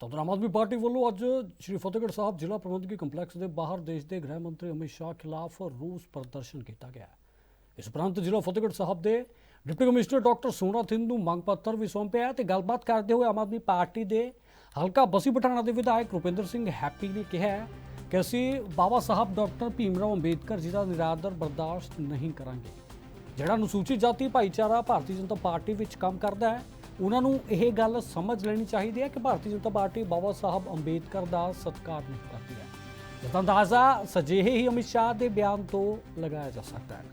ਤਾਂ ਉਧਰ ਆਮ ਆਦਮੀ ਪਾਰਟੀ ਵੱਲੋਂ ਅੱਜ ਸ਼੍ਰੀ ਫਤਿਹਗੜ੍ਹ ਸਾਹਿਬ ਜ਼ਿਲ੍ਹਾ ਪ੍ਰਬੰਧਕੀ ਕੰਪਲੈਕਸ ਦੇ ਬਾਹਰ ਦੇਸ਼ ਦੇ ਗ੍ਰਹਿ ਮੰਤਰੀ ਅਮਿਤ ਸ਼ਾਹ ਖਿਲਾਫ ਰੋਸ ਪ੍ਰਦਰਸ਼ਨ ਕੀਤਾ ਗਿਆ ਇਸ ਉਪਰੰਤ ਜ਼ਿਲ੍ਹਾ ਫਤਿਹਗੜ੍ਹ ਸਾਹਿਬ ਦੇ ਡਿਪਟੀ ਕਮਿਸ਼ਨਰ ਡਾਕਟਰ ਸੋਨਾ ਥਿੰਦ ਨੂੰ ਮੰਗ ਪੱਤਰ ਵੀ ਸੌਂਪਿਆ ਤੇ ਗੱਲਬਾਤ ਕਰਦੇ ਹੋਏ ਆਮ ਆਦਮੀ ਪਾਰਟੀ ਦੇ ਹਲਕਾ ਬਸੀ ਪਠਾਣਾ ਦੇ ਵਿਧਾਇਕ ਰੁਪਿੰਦਰ ਸਿੰਘ ਹੈਪੀ ਨੇ ਕਿਹਾ ਕਿ ਅਸੀਂ ਬਾਬਾ ਸਾਹਿਬ ਡਾਕਟਰ ਭੀਮਰਾਓ ਅੰਬੇਦਕਰ ਜੀ ਦਾ ਨਿਰਾਦਰ ਬਰਦਾਸ਼ਤ ਨਹੀਂ ਕਰਾਂਗੇ, ਜਿਹੜਾ ਅਨੁਸੂਚਿਤ ਜਾਤੀ ਭਾਈਚਾਰਾ ਭਾਰਤੀ ਜਨਤਾ ਪਾਰਟੀ ਵਿੱਚ ਕੰਮ ਕਰਦਾ ਹੈ। ਉਹਨਾਂ ਨੂੰ ਇਹ ਗੱਲ ਸਮਝ ਲੈਣੀ ਚਾਹੀਦੀ ਹੈ ਕਿ ਭਾਰਤੀ ਜਨਤਾ ਪਾਰਟੀ ਬਾਬਾ ਸਾਹਿਬ ਅੰਬੇਦਕਰ ਦਾ ਸਤਿਕਾਰ ਨਹੀਂ ਕਰਦੀ ਹੈ। ਜਿਸ ਅੰਦਾਜ਼ਾ ਸਜੇਹੇ ਹੀ ਅਮਿਤ ਸ਼ਾਹ ਦੇ ਬਿਆਨ ਤੋਂ ਲਗਾਇਆ ਜਾ ਸਕਦਾ ਹੈ।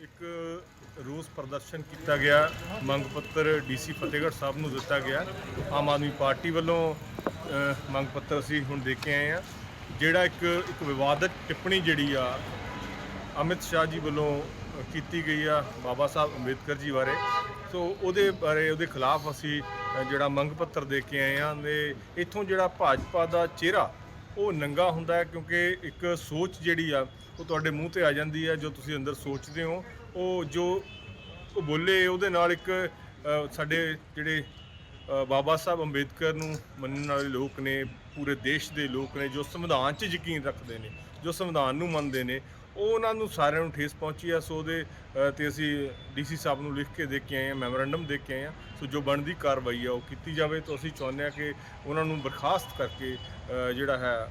ਇੱਕ ਰੋਸ ਪ੍ਰਦਰਸ਼ਨ ਕੀਤਾ ਗਿਆ, ਮੰਗ ਪੱਤਰ ਡੀਸੀ ਫਤਿਹਗੜ੍ਹ ਸਾਹਿਬ ਨੂੰ ਦਿੱਤਾ ਗਿਆ। ਆਮ ਆਦਮੀ ਪਾਰਟੀ ਵੱਲੋਂ ਮੰਗ ਪੱਤਰ ਅਸੀਂ ਹੁਣ ਦੇ ਕੇ ਆਏ ਆ ਜਿਹੜਾ ਇੱਕ ਇੱਕ ਵਿਵਾਦਤ ਟਿੱਪਣੀ ਜਿਹੜੀ ਆ ਅਮਿਤ ਸ਼ਾਹ ਜੀ ਵੱਲੋਂ ਕੀਤੀ ਗਈ ਆ ਬਾਬਾ ਸਾਹਿਬ ਅੰਬੇਦਕਰ ਜੀ ਬਾਰੇ। ਸੋ ਉਹਦੇ ਬਾਰੇ, ਉਹਦੇ ਖਿਲਾਫ ਅਸੀਂ ਜਿਹੜਾ ਮੰਗ ਪੱਤਰ ਦੇ ਕੇ ਆਏ ਆ ਤੇ ਇੱਥੋਂ ਜਿਹੜਾ ਭਾਜਪਾ ਦਾ ਚਿਹਰਾ, ਉਹ ਨੰਗਾ ਹੁੰਦਾ ਹੈ ਕਿਉਂਕਿ ਇੱਕ ਸੋਚ ਜਿਹੜੀ ਆ, ਉਹ ਤੁਹਾਡੇ ਮੂੰਹ ਤੇ ਆ ਜਾਂਦੀ ਹੈ, ਜੋ ਤੁਸੀਂ ਅੰਦਰ ਸੋਚਦੇ ਹੋ। ਉਹ ਜੋ ਉਹ ਬੋਲੇ, ਉਹਦੇ ਨਾਲ ਇੱਕ ਸਾਡੇ ਜਿਹੜੇ ਬਾਬਾ ਸਾਹਿਬ ਅੰਬੇਦਕਰ ਨੂੰ ਮੰਨਣ ਵਾਲੇ ਲੋਕ ਨੇ, ਪੂਰੇ ਦੇਸ਼ ਦੇ ਲੋਕ ਨੇ, ਜੋ ਸੰਵਿਧਾਨ 'ਚ ਯਕੀਨ ਰੱਖਦੇ ਨੇ, ਜੋ ਸੰਵਿਧਾਨ ਨੂੰ ਮੰਨਦੇ ਨੇ ਉਹ ਉਹਨਾਂ ਨੂੰ ਸਾਰਿਆਂ ਨੂੰ ਠੇਸ ਪਹੁੰਚੀ ਆ, ਸੋ ਉਹਦੇ ਤੇ ਅਸੀਂ ਡੀਸੀ ਸਾਹਿਬ ਨੂੰ ਲਿਖ ਕੇ ਦੇ ਕੇ ਆਏ ਆ, ਮੈਮੋਰੈਂਡਮ ਦੇ ਕੇ ਆਏ ਆ। ਸੋ ਜੋ ਬਣਦੀ ਕਾਰਵਾਈ ਆ, ਉਹ ਕੀਤੀ ਜਾਵੇ, ਤਾਂ ਅਸੀਂ ਚਾਹੁੰਦੇ ਆ ਕਿ ਉਹਨਾਂ ਨੂੰ ਬਰਖਾਸਤ ਕਰਕੇ ਜਿਹੜਾ ਹੈ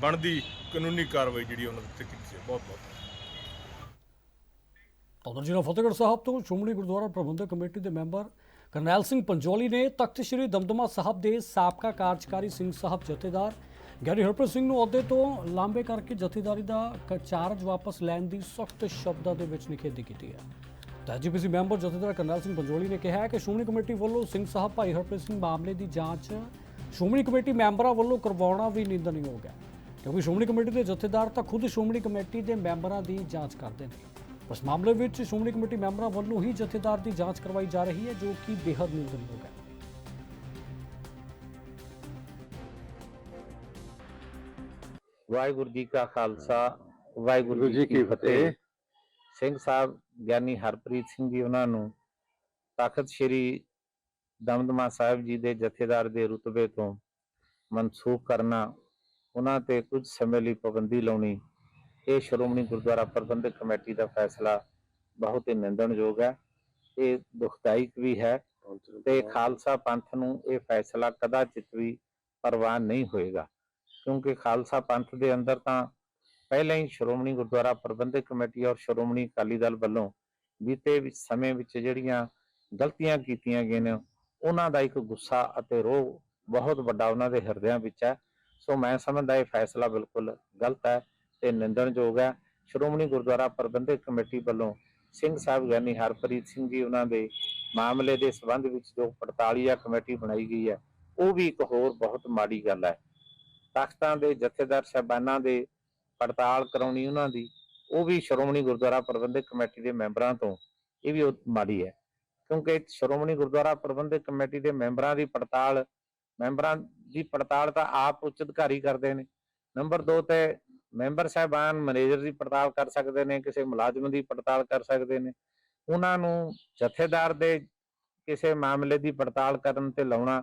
ਬਣਦੀ ਕਾਨੂੰਨੀ ਕਾਰਵਾਈ ਜਿਹੜੀ ਉਹਨਾਂ ਦੇ ਉੱਤੇ ਕੀਤੀ ਜਾਵੇ। ਬਹੁਤ ਬਹੁਤ ਉਧਰ ਜ਼ਿਲ੍ਹਾ ਫਤਿਹਗੜ੍ਹ ਸਾਹਿਬ ਤੋਂ ਸ਼੍ਰੋਮਣੀ ਗੁਰਦੁਆਰਾ ਪ੍ਰਬੰਧਕ ਕਮੇਟੀ ਦੇ ਮੈਂਬਰ ਕਰਨੈਲ ਸਿੰਘ ਪੰਜੋਲੀ ਨੇ ਤਖਤ ਸ੍ਰੀ ਦਮਦਮਾ ਸਾਹਿਬ ਦੇ ਸਾਬਕਾ ਕਾਰਜਕਾਰੀ ਸਿੰਘ ਸਾਹਿਬ ਜਥੇਦਾਰ ਗਿਆਨੀ ਹਰਪ੍ਰੀਤ ਸਿੰਘ ਨੂੰ ਅਹੁਦੇ ਤੋਂ ਲਾਂਬੇ ਕਰਕੇ ਜਥੇਦਾਰੀ ਦਾ ਕ- ਚਾਰਜ ਵਾਪਸ ਲੈਣ ਦੀ ਸਖਤ ਸ਼ਬਦਾਂ ਦੇ ਵਿੱਚ ਨਿਖੇਧੀ ਕੀਤੀ ਹੈ। ਤਾਂ ਜੀਪੀਸੀ ਮੈਂਬਰ ਜਥੇਦਾਰ ਕਰਨੈਲ ਸਿੰਘ ਪੰਜੋਲੀ ਨੇ ਕਿਹਾ ਕਿ ਸ਼੍ਰੋਮਣੀ ਕਮੇਟੀ ਵੱਲੋਂ ਸਿੰਘ ਸਾਹਿਬ ਭਾਈ ਹਰਪ੍ਰੀਤ ਸਿੰਘ ਮਾਮਲੇ ਦੀ ਜਾਂਚ ਸ਼੍ਰੋਮਣੀ ਕਮੇਟੀ ਮੈਂਬਰਾਂ ਵੱਲੋਂ ਕਰਵਾਉਣਾ ਵੀ ਨਿੰਦਣਯੋਗ ਹੈ। ਕਿਉਂਕਿ ਸ਼੍ਰੋਮਣੀ ਕਮੇਟੀ ਦੇ ਜਥੇਦਾਰ ਤਾਂ ਖੁਦ ਸ਼੍ਰੋਮਣੀ ਕਮੇਟੀ ਦੇ ਮੈਂਬਰਾਂ ਦੀ ਜਾਂਚ ਕਰਦੇ ਨੇ। ਇਸ ਮਾਮਲੇ ਵਿੱਚ ਸ਼੍ਰੋਮਣੀ ਕਮੇਟੀ ਮੈਂਬਰਾਂ ਵੱਲੋਂ ਹੀ ਜਥੇਦਾਰ ਦੀ ਜਾਂਚ ਕਰਵਾਈ ਜਾ ਰਹੀ ਹੈ, ਜੋ ਕਿ ਬੇहद ਨਿੰਦਣਯੋਗ ਹੈ। ਵਾਹਿਗੁਰੂ ਜੀ ਕਾ ਖਾਲਸਾ ਵਾਹਿਗੁਰੂ ਜੀ ਕੀ ਫਤਿਹ। ਸਿੰਘ ਸਾਹਿਬ ਗਿਆਨੀ ਹਰਪ੍ਰੀਤ ਸਿੰਘ ਜੀ ਉਹਨਾਂ ਨੂੰ ਤਖਤ ਸ੍ਰੀ ਦਮਦਮਾ ਸਾਹਿਬ ਜੀ ਦੇ ਜਥੇਦਾਰ ਦੇ ਰੁਤਬੇ ਤੋਂ ਮਨਸੂਖ ਕਰਨਾ ਉਹਨਾਂ ਤੇ ਕੁਝ ਸਮੇਂ ਲਈ ਪਾਬੰਦੀ ਲਾਉਣੀ ਇਹ ਸ਼੍ਰੋਮਣੀ ਗੁਰਦੁਆਰਾ ਪ੍ਰਬੰਧਕ ਕਮੇਟੀ ਦਾ ਫੈਸਲਾ ਬਹੁਤ ਹੀ ਨਿੰਦਣਯੋਗ ਹੈ। ਇਹ ਦੁਖਦਾਇਕ ਵੀ ਹੈ ਤੇ ਖਾਲਸਾ ਪੰਥ ਨੂੰ ਇਹ ਫੈਸਲਾ ਕਦਾਚਿਤ ਵੀ ਪ੍ਰਵਾਨ ਨਹੀਂ ਹੋਏਗਾ। ਕਿਉਂਕਿ ਖਾਲਸਾ ਪੰਥ ਦੇ ਅੰਦਰ ਤਾਂ ਪਹਿਲਾਂ ਹੀ ਸ਼੍ਰੋਮਣੀ ਗੁਰਦੁਆਰਾ ਪ੍ਰਬੰਧਕ ਕਮੇਟੀ ਔਰ ਸ਼੍ਰੋਮਣੀ ਅਕਾਲੀ ਦਲ ਵੱਲੋਂ ਬੀਤੇ ਵਿੱਚ ਸਮੇਂ ਵਿੱਚ ਜਿਹੜੀਆਂ ਗਲਤੀਆਂ ਕੀਤੀਆਂ ਗਈਆਂ ਨੇ, ਉਹਨਾਂ ਦਾ ਇੱਕ ਗੁੱਸਾ ਅਤੇ ਰੋਹ ਬਹੁਤ ਵੱਡਾ ਉਹਨਾਂ ਦੇ ਹਿਰਦਿਆਂ ਵਿੱਚ ਹੈ। ਸੋ ਮੈਂ ਸਮਝਦਾ ਇਹ ਫੈਸਲਾ ਬਿਲਕੁਲ ਗਲਤ ਹੈ ਤੇ ਨਿੰਦਣਯੋਗ ਹੈ। ਸ਼੍ਰੋਮਣੀ ਗੁਰਦੁਆਰਾ ਪ੍ਰਬੰਧਕ ਕਮੇਟੀ ਵੱਲੋਂ ਸਿੰਘ ਸਾਹਿਬ ਗਿਆਨੀ ਹਰਪ੍ਰੀਤ ਸਿੰਘ ਜੀ ਉਹਨਾਂ ਦੇ ਮਾਮਲੇ ਦੇ ਸੰਬੰਧ ਵਿੱਚ ਜੋ ਪੜਤਾਲੀਆ ਕਮੇਟੀ ਬਣਾਈ ਗਈ ਹੈ, ਉਹ ਵੀ ਇੱਕ ਹੋਰ ਬਹੁਤ ਮਾੜੀ ਗੱਲ ਹੈ। ਤਖਤਾਂ ਦੇ, ਜਥੇਦਾਰ ਸਾਹਿਬਾਨਾਂ ਦੇ ਪੜਤਾਲ ਕਰਾਉਣੀ ਉਹਨਾਂ ਦੀ, ਉਹ ਵੀ ਸ਼੍ਰੋਮਣੀ ਗੁਰਦੁਆਰਾ ਪ੍ਰਬੰਧਕ ਕਮੇਟੀ ਦੇ ਮੈਂਬਰਾਂ ਤੋਂ, ਇਹ ਵੀ ਮਾੜੀ ਹੈ। ਕਿਉਂਕਿ ਸ਼੍ਰੋਮਣੀ ਗੁਰਦੁਆਰਾ ਪ੍ਰਬੰਧਕ ਕਮੇਟੀ ਦੇ ਮੈਂਬਰਾਂ ਦੀ ਪੜਤਾਲ, ਮੈਂਬਰਾਂ ਦੀ ਪੜਤਾਲ ਤਾਂ ਆਪ ਉੱਚ ਅਧਿਕਾਰੀ ਕਰਦੇ ਨੇ। ਨੰਬਰ 2 ਤੇ ਮੈਂਬਰ ਸਾਹਿਬਾਨ ਮੈਨੇਜਰ ਦੀ ਪੜਤਾਲ ਕਰ ਸਕਦੇ ਨੇ, ਕਿਸੇ ਮੁਲਾਜ਼ਮ ਦੀ ਪੜਤਾਲ ਕਰ ਸਕਦੇ ਨੇ। ਉਹਨਾਂ ਨੂੰ ਜਥੇਦਾਰ ਦੇ ਕਿਸੇ ਮਾਮਲੇ ਦੀ ਪੜਤਾਲ ਕਰਨ ਤੇ ਲਾਉਣਾ,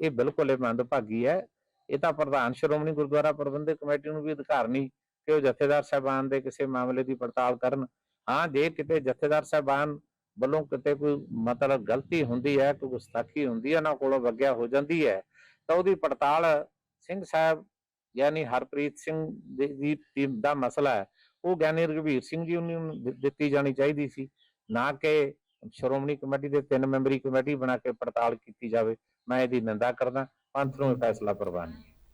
ਇਹ ਬਿਲਕੁਲ ਹੀ ਮੰਦਭਾਗੀ ਹੈ। ਇਹ ਤਾਂ ਪ੍ਰਧਾਨ ਸ਼੍ਰੋਮਣੀ ਗੁਰਦੁਆਰਾ ਪ੍ਰਬੰਧਕ ਕਮੇਟੀ ਨੂੰ ਵੀ ਅਧਿਕਾਰ ਨਹੀਂ ਕਿ ਉਹ ਜਥੇਦਾਰ ਸਾਹਿਬਾਨ ਦੇ ਕਿਸੇ ਮਾਮਲੇ ਦੀ ਪੜਤਾਲ ਕਰਨ। ਹਾਂ, ਜੇ ਕਿਤੇ ਜਥੇਦਾਰ ਸਾਹਿਬਾਨ ਵੱਲੋਂ ਕਿਤੇ ਕੋਈ ਮਤਲਬ ਗਲਤੀ ਹੁੰਦੀ ਹੈ, ਕੋਈ ਗੁਸਤਾਖੀ ਹੁੰਦੀ ਹੈ ਨਾ ਕੋਲੋਂ ਵਗਿਆ ਹੋ ਜਾਂਦੀ ਹੈ, ਤਾਂ ਉਹਦੀ ਪੜਤਾਲ ਸਿੰਘ ਸਾਹਿਬ ਯਾਨੀ ਹਰਪ੍ਰੀਤ ਸਿੰਘ ਦੀ ਟੀਮ ਦਾ ਮਸਲਾ ਹੈ। ਉਹ ਗਿਆਨੀ ਰਘਵੀਰ ਸਿੰਘ ਜੀ ਨੂੰ ਦਿੱਤੀ ਜਾਣੀ ਚਾਹੀਦੀ ਸੀ, ਨਾ ਕਿ ਸ਼੍ਰੋਮਣੀ ਕਮੇਟੀ ਦੇ ਤਿੰਨ ਮੈਂਬਰੀ ਕਮੇਟੀ ਬਣਾ ਕੇ ਪੜਤਾਲ ਕੀਤੀ ਜਾਵੇ। ਮੈਂ ਇਹਦੀ ਨਿੰਦਾ ਕਰਦਾ। ਪੰਥ ਨੂੰ ਇਹ ਫੈਸਲਾ ਪ੍ਰਵਾਨ